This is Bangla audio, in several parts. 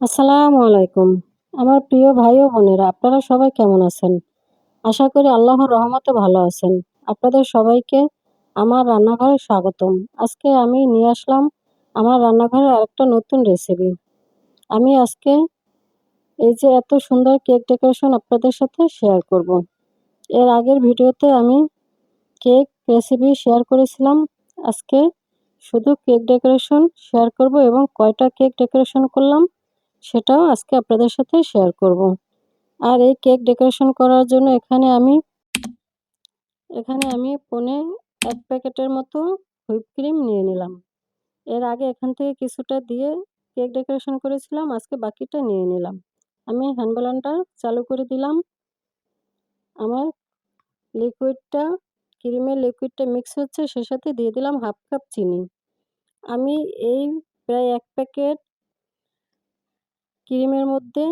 আসসালামু আলাইকুম। আমার প্রিয় ভাই ও বোনেরা, আপনারা সবাই কেমন আছেন? আশা করি আল্লাহর রহমতে ভালো আছেন। আপনাদের সবাইকে আমার রান্নাঘরে স্বাগতম। আজকে আমি নিয়ে আসলাম আমার রান্নাঘরের আরেকটা নতুন রেসিপি আমি আজকে এই যে এত সুন্দর কেক ডেকোরেশন আপনাদের সাথে শেয়ার করব। এর আগের ভিডিওতে আমি কেক রেসিপি শেয়ার করেছিলাম। আজকে শুধু কেক ডেকোরেশন শেয়ার করব এবং কয়টা কেক ডেকোরেশন করলাম সেটাও আজকে আপনাদের সাথে শেয়ার করব। আর এই কেক ডেকোরেশন করার জন্য এখানে আমি এখানে আমি পনে এক প্যাকেটের মতো হুইপ ক্রিম নিয়ে নিলাম। এর আগে এখান থেকে কিছুটা দিয়ে কেক ডেকোরেশন করেছিলাম, আজকে বাকিটা নিয়ে নিলাম। আমি হ্যান্ড চালু করে দিলাম। আমার লিকুইডটা ক্রিমের লিকুইডটা মিক্স হচ্ছে, সে সাথে দিয়ে দিলাম হাফ কাপ চিনি। আমি এই প্রায় এক প্যাকেট ক্রিমের মধ্যে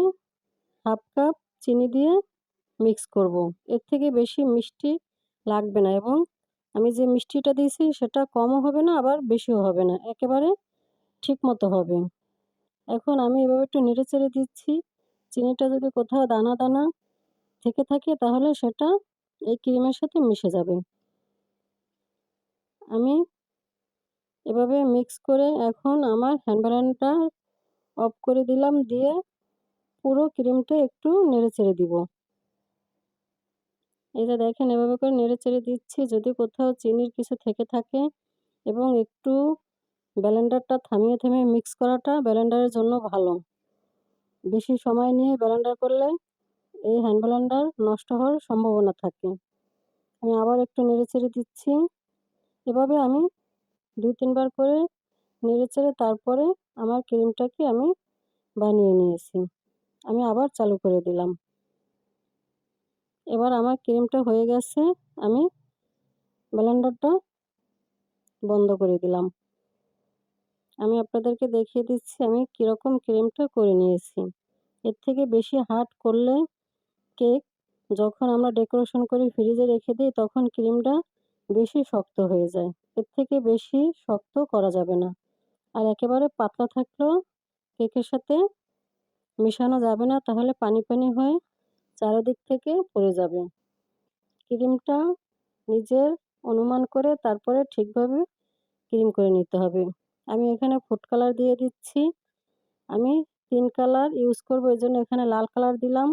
হাফ কাপ চিনি দিয়ে মিক্স করব। এর থেকে বেশি মিষ্টি লাগবে না এবং আমি যে মিষ্টিটা দিয়েছি সেটা কমও হবে না, আবার বেশিও হবে না। একেবারে ঠিক মতো হবে। এখন আমি এভাবে একটু নেড়ে চেড়ে দিচ্ছি। চিনিটা যদি কোথাও দানা দানা থেকে থাকে তাহলে সেটা এই ক্রিমের সাথে মিশে যাবে। আমি এভাবে মিক্স করে এখন আমার হ্যান্ড ব্যালেন্ডটা অফ করে দিলাম, দিয়ে পুরো ক্রিমটা একটু নেড়ে চেড়ে দিব। যে দেখেন, এভাবে করে নেড়ে চেড়ে দিচ্ছি। যদি কোথাও চিনির কিছু থেকে থাকে এবং একটু ব্যালেন্ডারটা থামিয়ে থামিয়ে মিক্স করাটা ব্যালেন্ডারের জন্য ভালো। বেশি সময় নিয়ে ব্যালেন্ডার করলে এই হ্যান্ড ব্যালেন্ডার নষ্ট হওয়ার সম্ভাবনা থাকে। আমি আবার একটু নেড়ে চেড়ে দিচ্ছি। এভাবে আমি দুই তিনবার করে নেড়ে চেড়ে তারপরে আমার ক্রিমটাকে আমি বানিয়ে নিয়েছি। আমি আবার চালু করে দিলাম। এবার আমার ক্রিমটা হয়ে গেছে, আমি ব্লেন্ডারটা বন্ধ করে দিলাম। আমি আপনাদেরকে দেখিয়ে দিচ্ছি আমি কীরকম ক্রিমটা করে নিয়েছি। এর থেকে বেশি হার্ড করলে কেক যখন আমরা ডেকোরেশন করে ফ্রিজে রেখে দিই, তখন ক্রিমটা বেশি শক্ত হয়ে যায়। এর থেকে বেশি শক্ত করা যাবে না। আর একেবারে পাতলা থাকলেও কেকের সাথে মেশানো যাবে না, তাহলে পানি পানি হয়ে চারিদিক থেকে পড়ে যাবে। ক্রিমটা নিজের অনুমান করে তারপরে ঠিকভাবে ক্রিম করে নিতে হবে। আমি এখানে ফুড কালার দিয়ে দিচ্ছি। আমি তিন কালার ইউজ করব, এই জন্য এখানে লাল কালার দিলাম।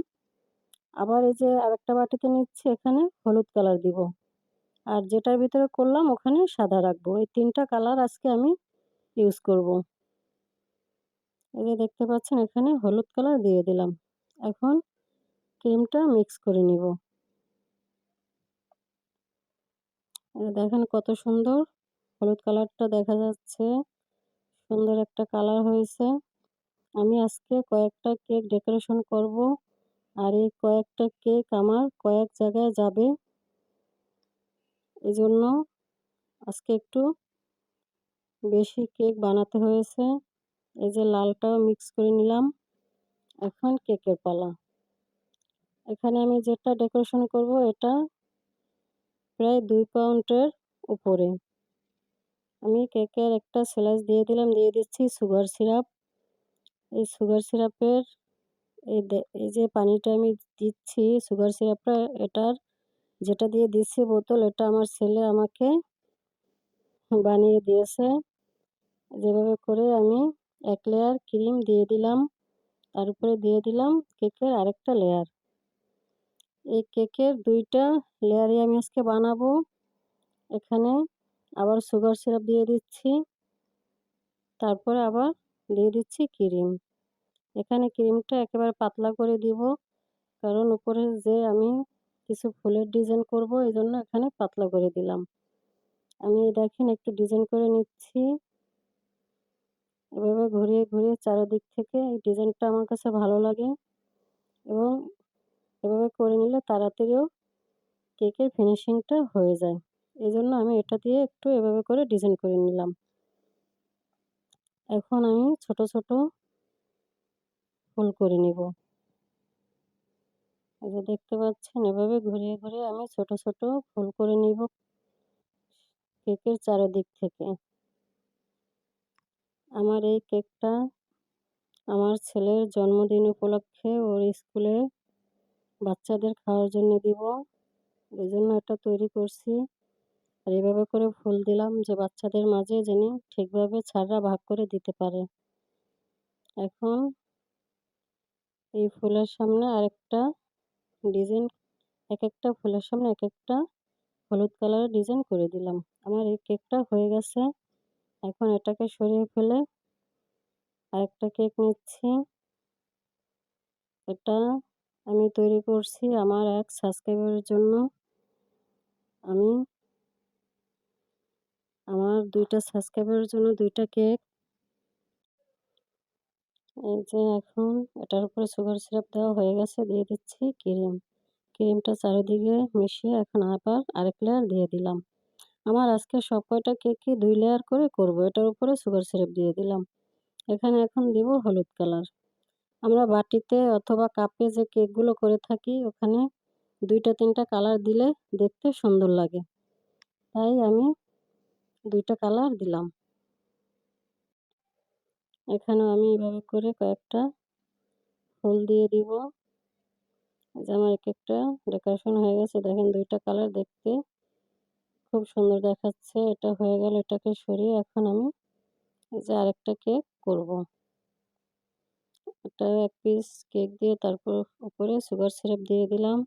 আবার এই যে আরেকটা বাটিতে নিচ্ছি, এখানে হলুদ কালার দিব। আর যেটার ভিতরে করলাম, ওখানে সাদা রাখব। এই তিনটা কালার আজকে আমি ইউজ করব। এই যে দেখতে পাচ্ছেন, এখানে হলুদ কালার দিয়ে দিলাম। এখন ক্রিমটা মিক্স করে নিব। দেখেন কত সুন্দর হলুদ কালারটা দেখা যাচ্ছে। সুন্দর একটা কালার হয়েছে। আমি আজকে কয়েকটা কেক ডেকোরেশন করব। আর এই কয়েকটা কেক আমার কয়েক জায়গায় যাবে। এই জন্য আজকে একটু বেশি কেক বানাতে হয়েছে। এই যে লালটাও মিক্স করে নিলাম। এখন কেকের পালা। এখানে আমি যেটা ডেকোরেশন করব এটা প্রায় দুই পাউন্ডের উপরে। আমি কেকের একটা স্লাইস দিয়ে দিলাম, দিয়ে দিচ্ছি সুগার সিরাপ এই সুগার সিরাপের এই এই যে পানিটা আমি দিচ্ছি সুগার সিরাপটা এটার যেটা দিয়ে দিচ্ছি বোতল, এটা আমার ছেলে আমাকে বানিয়ে দিয়েছে। যেভাবে করে আমি এক লেয়ার ক্রিম দিয়ে দিলাম। তার উপরে দিয়ে দিলাম কেকের আরেকটা লেয়ার এই কেকের দুইটা লেয়ারই আমি আজকে বানাবো। এখানে আবার সুগার সিরাপ দিয়ে দিচ্ছি। তারপরে আবার দিয়ে দিচ্ছি ক্রিম এখানে ক্রিমটা একেবারে পাতলা করে দিব। কারণ উপরে যে আমি কিছু ফুলের ডিজাইন করব এই জন্য এখানে পাতলা করে দিলাম। আমি দেখেন একটু ডিজাইন করে নিচ্ছি। এভাবে ঘুরিয়ে ঘুরিয়ে চারিদিক থেকে এই ডিজাইনটা আমার কাছে ভালো লাগে এবং এভাবে করে নিলে তাড়াতাড়িও কেকের ফিনিশিংটা হয়ে যায়। এই জন্য আমি এটা দিয়ে একটু এভাবে করে ডিজাইন করে নিলাম। এখন আমি ছোট ছোট ফুল করে নিব। এই যে দেখতে পাচ্ছেন, এভাবে ঘুরিয়ে ঘুরিয়ে আমি ছোট ছোট ফুল করে নিব কেকের চারিদিক থেকে। আমার এই কেকটা আমার ছেলের জন্মদিন উপলক্ষে ওর স্কুলে বাচ্চাদের খাওয়ার জন্য দিব। এই জন্য এটা তৈরি করছি। আর এভাবে করে ফুল দিলাম যে বাচ্চাদের মাঝে যেন ঠিকভাবে ছাড়রা ভাগ করে দিতে পারে। এখন এই ফুলের সামনে আরেকটা ডিজাইন এক একটা ফুলের সামনে এক একটা হলুদ কালারের ডিজাইন করে দিলাম। আমার এই কেকটা হয়ে গেছে এখন এটাকে সরিয়ে ফেলে আরেকটা কেক নিচ্ছি। এটা আমি তৈরি করছি আমার এক সাবস্ক্রাইবারের জন্য। আমি আমার দুইটা সাবস্ক্রাইবারের জন্য দুইটা কেক। এই যে এখন এটার উপরে সুগার সিরাপ দেওয়া হয়ে গেছে, দিয়ে দিচ্ছি ক্রিম ক্রিমটা চারিদিকে মিশিয়ে এখন আবার আরেক লেয়ার দিয়ে দিলাম। আমার আজকে সব কয়টা কেকই দুই লেয়ার করে করব, এটার উপরে সুগার সিরাপ দিয়ে দিলাম। এখানে এখন দিব হলুদ কালার আমরা বাটিতে অথবা কাপে যে কেকগুলো করে থাকি, ওখানে দুইটা, তিনটা কালার দিলে দেখতে সুন্দর লাগে। তাই আমি দুইটা কালার দিলাম। এখানেও আমি এভাবে করে কয়েকটা ফুল দিয়ে দিব। যে আমার এক একটা ডেকোরেশন হয়ে গেছে, দেখেন দুইটা কালার দেখতে খুব সুন্দর দেখাচ্ছে, এটা হয়ে গেল এটাকে সরিয়ে এখন আমি যে আরেকটা কেক করব। এটা এক পিস কেক দিয়ে তারপর উপরে সুগার সিরাপ দিয়ে দিলাম।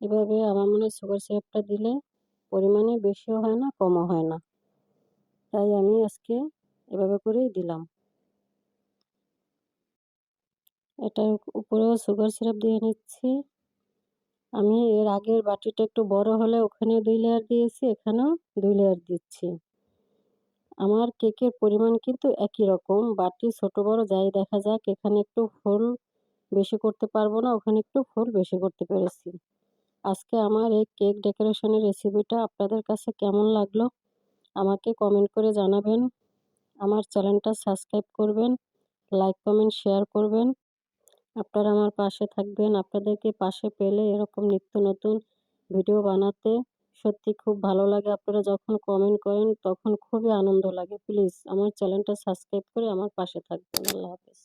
এভাবে আমার মনে হয় সুগার সিরাপটা দিলে পরিমাণে বেশিও হয় না, কমও হয় না। তাই আমি আজকে এভাবে করেই দিলাম। এটার উপরেও সুগার সিরাপ দিয়ে নিচ্ছি। আমি এর আগের বাটিটা একটু বড় হলে ওখানে দুই লেয়ার দিয়েছি, এখানেও দুই লেয়ার দিচ্ছি। আমার কেকের পরিমাণ কিন্তু একই রকম। বাটি ছোট বড় যাই দেখা যাক, এখানে একটু ফুল বেশি করতে পারব না, ওখানে একটু ফুল বেশি করতে পেরেছি। আজকে আমার এই কেক ডেকোরেশনের রেসিপিটা আপনাদের কাছে কেমন লাগল? আমাকে কমেন্ট করে জানাবেন। আমার চ্যানেলটা সাবস্ক্রাইব করবেন, লাইক, কমেন্ট, শেয়ার করবেন। আপনারা আমার পাশে থাকবেন। আপনাদেরকে পাশে পেলে এরকম নিত্য নতুন ভিডিও বানাতে সত্যি খুব ভালো লাগে। আপনারা যখন কমেন্ট করেন তখন খুবই আনন্দ লাগে। প্লিজ আমার চ্যানেলটা সাবস্ক্রাইব করে আমার পাশে থাকবেন। আল্লাহ হাফেজ।